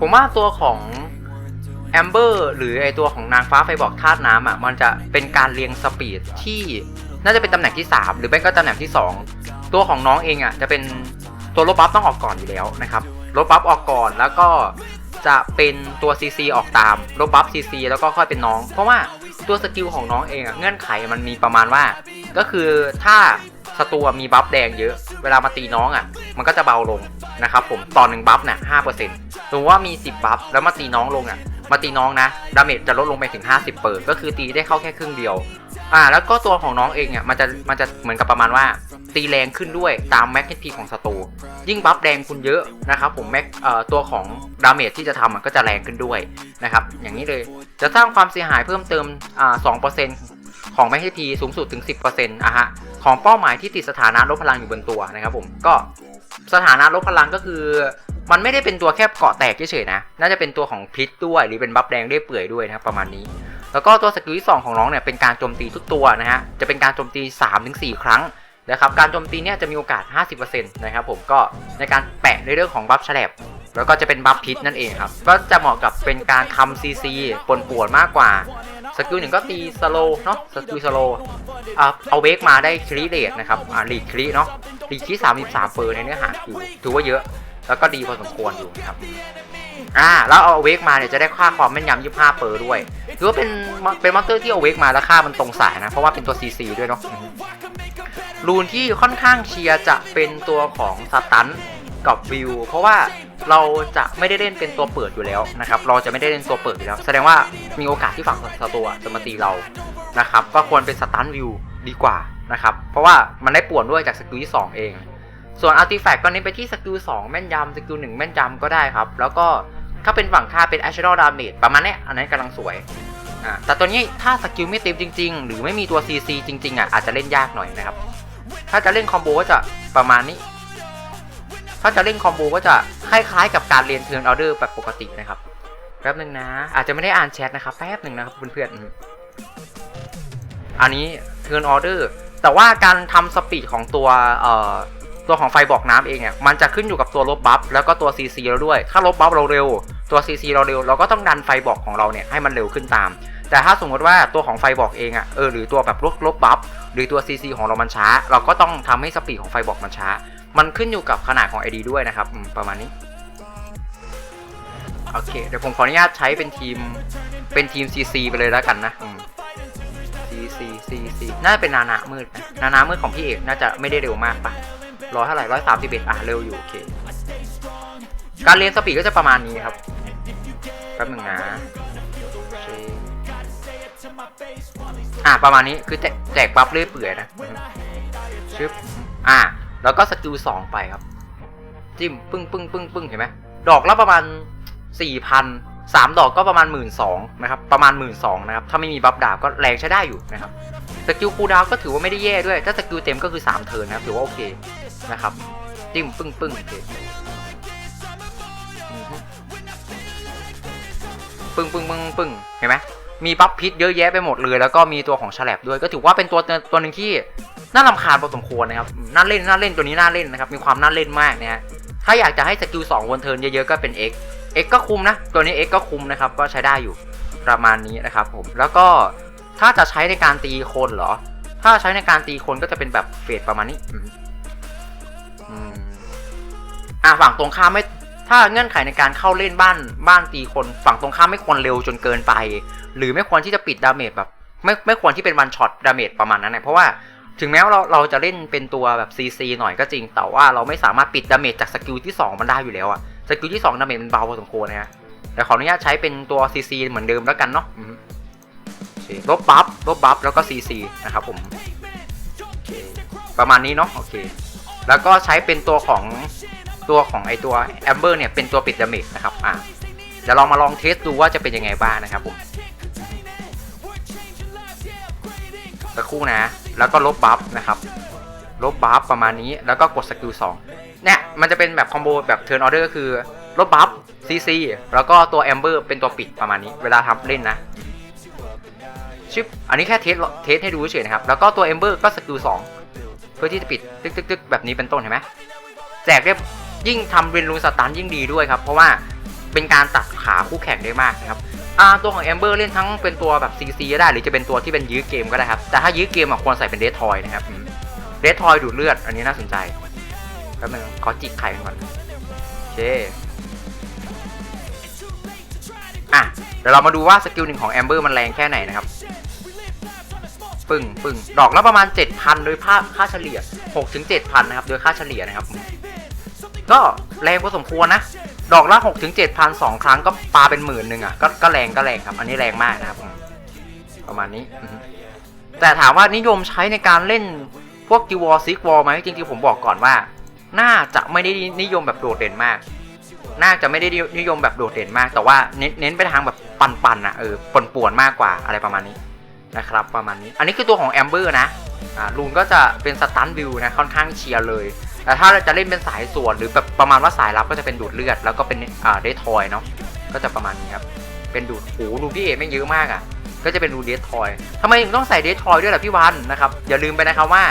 ผมว่าตัวของแอมเบอร์หรือไอตัวของนางฟ้าไฟบอกธาตุน้ำอะมันจะเป็นการเรียงสปีดที่น่าจะเป็นตำแหน่งที่ 3 หรือไม่ก็ตำแหน่งที่ 2 ตัวของน้องเองอะจะเป็นตัวลบบัฟต้องออกก่อนอยู่แล้วนะครับลบบัฟออกก่อนแล้วก็จะเป็นตัว CC ออกตามลบบัฟ CC แล้วก็ค่อยเป็นน้อง เพราะว่าตัวสกิลของน้องเองอะเงื่อนไขมันมีประมาณว่า ก็คือถ้าศัตรูมีบัฟแดงเยอะ เวลามาตีน้องอะ มันก็จะเบาลงนะครับผมต่อหนึ่งบัฟเนี่ยห้าเปอร์เซ็นต์สมมติว่ามี 10 บัฟแล้วมาตีน้องลงอะมาตีน้องนะดาเมจจะลดลงไปถึง 50เปอร์ก็คือตีได้เข้าแค่ครึ่งเดียวอ่าแล้วก็ตัวของน้องเองเนี่ยมันจะมันจะเหมือนกับประมาณว่า ตีแรงขึ้นด้วยตามแม็กทีของศัตรูยิ่งบัฟแดงคุณเยอะนะครับผมแม็กเอ่อตัวของดาเมจที่จะทำมันก็จะแรงขึ้นด้วยนะครับอย่างนี้เลยจะสร้างความเสียหายเพิ่มเติมอ่าสองเปอร์เซ็นต์ของแม็กทีสูงสุดถึง 10%อะฮะของเป้าหมายที่ติดสถานะลดพลังอยู่บนตัวนะครับผมก็ สถานะลดพลังก็คือ มันไม่ได้เป็นตัวแค่เกาะแตกเฉยๆนะ น่าจะเป็นตัวของพิษด้วยหรือเป็นบัฟแดงได้เปื่อยด้วยนะครับประมาณนี้ แล้วก็ตัวสกิลที่2ของน้องเนี่ยเป็นการโจมตีทุกตัวนะฮะ จะเป็นการโจมตี 3-4 ครั้งนะครับ การโจมตีเนี่ยจะมีโอกาส 50%นะครับผมก็ในการแปะในเรื่องของบัฟแฉลบแล้วก็จะเป็นบัฟพิษนั่นเองครับ ก็จะเหมาะกับเป็นการทำซีซีปนป่วนมากกว่า สกิลหนึ่งก็ตีสโลเนาะสกิลสโลอ่าเอาเวกมาได้ครีเดตนะครับอ่าลีครีเนาะลีครีสามสิบสามเปอร์ในเนื้อหาคือถือว่าเยอะ แล้วก็ดีพอสมควรอยู่นะครับอ่าแล้วเอาเวกมาเนี่ยจะได้ค่าความแม่นยำ25เปอร์ด้วยถือว่าเป็นเป็นมอนสเตอร์ที่เอาเวกมาแล้วค่ามันตรงสายนะ เพราะว่าเป็นตัว CC ด้วยเนาะรูนที่ค่อนข้างเชียร์จะเป็นตัวของสตันกับวิวเพราะว่า เราจะไม่ได้เล่นเป็นตัวเปิดอยู่แล้วนะครับ เราจะไม่ได้เล่นตัวเปิดอยู่แล้ว แสดงว่ามีโอกาสที่ฝั่งศัตรูอะจะมาตีเรานะครับ ก็ควรเป็นสตันวิวดีกว่านะครับ เพราะว่ามันได้ป่วนด้วยจากสกิลที่ 2 เอง ส่วนอาร์ติแฟกต์ก็เน้นไปที่สกิล2แม่นยำสกิล1แม่นยำก็ได้ครับ แล้วก็ถ้าเป็นฝั่งค่าเป็น a d d i t i o n a l damage ประมาณนี้อันนั้นกำลังสวยอ่าแต่ตัวนี้ถ้าสกิลไม่เต็มจริง ๆ หรือไม่มีตัว CC จริงๆอะอาจจะเล่นยากหน่อยนะครับ ถ้าจะเล่นคอมโบก็จะประมาณนี้ ถ้าจะเล่นคอมโบก็จะคล้ายๆกับการเรียนเทิร์นออเดอร์แบบปกตินะครับแป๊บหนึ่งนะ อาจจะไม่ได้อ่านแชทนะครับแป๊บหนึ่งนะครับเพื่อนๆอันนี้เทิร์นออเดอร์แต่ว่าการทำสปีดของตัวเอ่อตัวของไฟบอกน้ำเองเนี่ยมันจะขึ้นอยู่กับตัวลบบัฟแล้วก็ตัว CC เราด้วย ถ้าลบบัฟเราเร็ว ตัว CC เราเร็ว เราก็ต้องดันไฟบอกของเราเนี่ยให้มันเร็วขึ้นตาม แต่ถ้าสมมติว่าตัวของไฟบอกเองอะ่ะเออหรือตัวแบบลบลบบัฟหรือตัว CC ของเรามันช้า เราก็ต้องทำให้สปีดของไฟบอกมันช้า มันขึ้นอยู่กับขนาดของ ID ด้วยนะครับประมาณนี้ โอเค เดี๋ยวผมขออนุญาตใช้เป็นทีมเป็นทีม CC ไปเลยแล้วกันนะ CC CC น่าจะเป็นนานามืดนะนานามืดของพี่เอกน่าจะไม่ได้เร็วมากปะร้อยเท่าไหร่ร้อยสามสิบเอ็ดอะเร็วอยู่ โอเค การเรียนสปีดก็จะประมาณนี้ครับแป๊บหนึ่งนะอะประมาณนี้คือแจกแจกบัฟเรื่อยเปื่อยนะชึบอะ แล้วก็สกิลสองไปครับ จิ้มปึ้งปึ้งปึ้งปึ้งเห็นไหมดอกละประมาณสี่พันสามดอกก็ประมาณหมื่นสองนะครับ ประมาณหมื่นสองนะครับ ถ้าไม่มีบัฟดาบก็แรงใช้ได้อยู่นะครับ สกิลคูดาวก็ถือว่าไม่ได้แย่ด้วย ถ้าสกิลเต็มก็คือ3เทิร์นนะครับ ถือว่าโอเคนะครับ จิ้มปึ้งปึ้งโอเคปึ้งปึ้งปึ้งปึ้งเห็นไหม มีบัฟพิษเยอะแยะไปหมดเลย แล้วก็มีตัวของฉลบด้วย ก็ถือว่าเป็นตัวตัวหนึ่งที่น่ารำคาญพอสมควรนะครับ น่าเล่นน่าเล่นตัวนี้น่าเล่นนะครับ มีความน่าเล่นมากนะฮะ ถ้าอยากจะให้สกิล2วนเทิร์นเยอะๆก็เป็น X X ก็คุมนะ ตัวนี้ X ก็คุมนะครับ ก็ใช้ได้อยู่ประมาณนี้นะครับผม แล้วก็ถ้าจะใช้ในการตีคนเหรอ ถ้าใช้ในการตีคนก็จะเป็นแบบเฟดประมาณนี้อืมอืมอะฝั่งตรงข้ามไม่ ถ้าเงื่อนไขในการเข้าเล่นบ้านบ้านตีคนฝั่งตรงข้ามไม่ควรเร็วจนเกินไป หรือไม่ควรที่จะปิดดาเมจแบบไม่ไม่ควรที่เป็นวันช็อตดาเมจประมาณนั้นนะเพราะว่าถึงแม้ว่าเราเราจะเล่นเป็นตัวแบบ CC หน่อยก็จริง แต่ว่าเราไม่สามารถปิดดาเมจจากสกิลที่ 2 มันได้อยู่แล้วอะสกิลที่ 2 ดาเมจมันเบาพอสมควรนะฮะแต่ขออนุญาตใช้เป็นตัว CC เหมือนเดิมแล้วกันเนาะลบบัฟลบบัฟแล้วก็ CC นะครับผมประมาณนี้เนาะโอเค แล้วก็ใช้เป็นตัวของ ตัวของไอตัวแอมเบอร์เนี่ยเป็นตัวปิดดาเมจนะครับอะเดี๋ยวลองมาลองเทสดูว่าจะเป็นยังไงบ้างนะครับผมสักครู่นะ แล้วก็ลบบัฟนะครับ ลบบัฟประมาณนี้แล้วก็กดสกิล2เนี่ยมันจะเป็นแบบคอมโบแบบเทิร์นออเดอร์ก็คือลบบัฟซีซีแล้วก็ตัวแอมเบอร์เป็นตัวปิดประมาณนี้ เวลาทำเล่นนะชิปอันนี้แค่เทสเทสให้ดูเฉยนะครับ แล้วก็ตัวแอมเบอร์ก็สกิล2เพื่อที่จะปิดตึกตึกตึกแบบนี้เป็นต้นเห็นไหมแจกเรียบ ยิ่งทำเรนรู้สตันยิ่งดีด้วยครับ เพราะว่าเป็นการตัดขาคู่แข่งได้มากนะครับตัวของแอมเบอร์เล่นทั้งเป็นตัวแบบ CC ก็ได้ หรือจะเป็นตัวที่เป็นยื้อเกมก็ได้ครับ แต่ถ้ายื้อเกมควรใส่เป็นเดททอยนะครับเดททอยดูดเลือด อันนี้น่าสนใจแป๊บนึงขอจิกไข่ก่อนโอเคอะเดี๋ยวเรามาดูว่าสกิลหนึ่งของแอมเบอร์มันแรงแค่ไหนนะครับปึ้งปึ้งดอกละประมาณ 7,000 โดยค่าค่าเฉลี่ย6ถึง7,000 นะครับ โดยค่าเฉลี่ยนะครับ ก็แรงพอสมควรนะ ดอกละ6ถึง7,000 2ครั้งก็ปาเป็นหมื่นหนึ่งอะก็ก็แรงก็แรงครับ อันนี้แรงมากนะครับประมาณนี้แต่ถามว่านิยมใช้ในการเล่นพวกกิวอซิกวอลไหมจริงๆผมบอกก่อนว่า น่าจะไม่ได้นิยมแบบโดดเด่นมาก น่าจะไม่ได้นิยมแบบโดดเด่นมาก แต่ว่าเน้นเน้นไปทางแบบปันๆนะเออป่วนๆมากกว่าอะไรประมาณนี้นะครับประมาณนี้ อันนี้คือตัวของแอมเบอร์นะอ่าลูนก็จะเป็นสตันวิวนะค่อนข้างเชียร์เลย แต่ถ้าจะเล่นเป็นสายส่วนหรือแบบประมาณว่าสายลับก็จะเป็นดูดเลือด แล้วก็เป็นอ่าเดททอยเนาะก็จะประมาณนี้ครับเป็นดูดหูดูพี่เอไม่เยอะมากอะก็จะเป็นดูดเดททอยทำไมถึงต้องใส่เดททอยด้วยล่ะพี่วันนะครับอย่าลืมไปนะครับว่า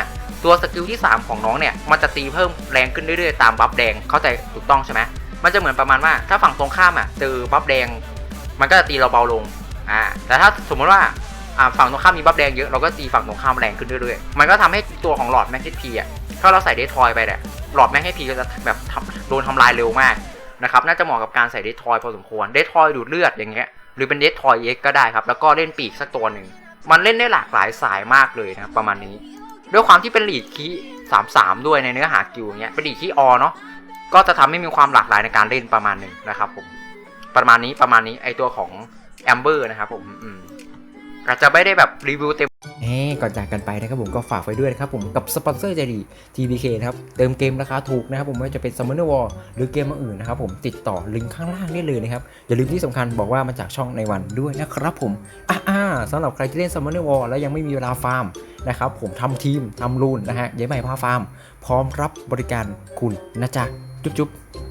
ตัวสกิลที่ 3 ของน้องเนี่ยมันจะตีเพิ่มแรงขึ้นเรื่อยๆตามบัฟแดงเข้าใจถูกต้องใช่ไหมมันจะเหมือนประมาณว่าถ้าฝั่งตรงข้ามอะเจอบัฟแดง มันก็จะตีเราเบาลงอ่าแต่ถ้าสมมติว่า ฝั่งตรงข้ามมีบัฟแดงเยอะเราก็ตีฝั่งตรงข้ามแรงขึ้นเรื่อยๆ มันก็ทำให้ตัวของหลอดแม็กซิพีอะถ้าเราใส่เดททอยไปเนี่ยหลอดแม็กให้พีก็จะแบบโดนทำลายเร็วมากนะครับน่าจะเหมาะกับการใส่เดททอยพอสมควรเดททอยดูดเลือดอย่างเงี้ยหรือเป็นเดททอยเอ็กก็ได้ครับแล้วก็เล่นปีกสักตัวหนึ่งมันเล่นได้หลากหลายสายมากเลยนะประมาณนี้ ด้วยความที่เป็นลีดคีสามสามด้วยในเนื้อหากิวอย่างเงี้ยเป็นลีดคีออเนาะก็จะทำให้มีความหลากหลายในการเล่นประมาณหนึ่งนะครับผมประมาณนี้ประมาณนี้ไอตัวของแอมเบอร์นะครับผมอืม อาจจะไม่ได้แบบรีวิวเต็มเอ้ก่อนจากกันไปนะครับผมก็ฝากไว้ด้วยนะครับผมกับสปอนเซอร์ใจดี TBK นะครับ เติมเกมราคาถูกนะครับผมไม่ว่าจะเป็น Summoner War หรือเกมอื่นนะครับผมติดต่อลิงก์ข้างล่างได้เลยนะครับ อย่าลืมที่สำคัญบอกว่ามาจากช่องในวันด้วยนะครับผมอ่าสำหรับใครที่เล่น Summoner War แล้วยังไม่มีเวลาฟาร์มนะครับผมทำทีมทำรูนนะฮะย้ายใหม่พาฟาร์ม พร้อมรับบริการคุณนะจ๊ะจุ๊บๆ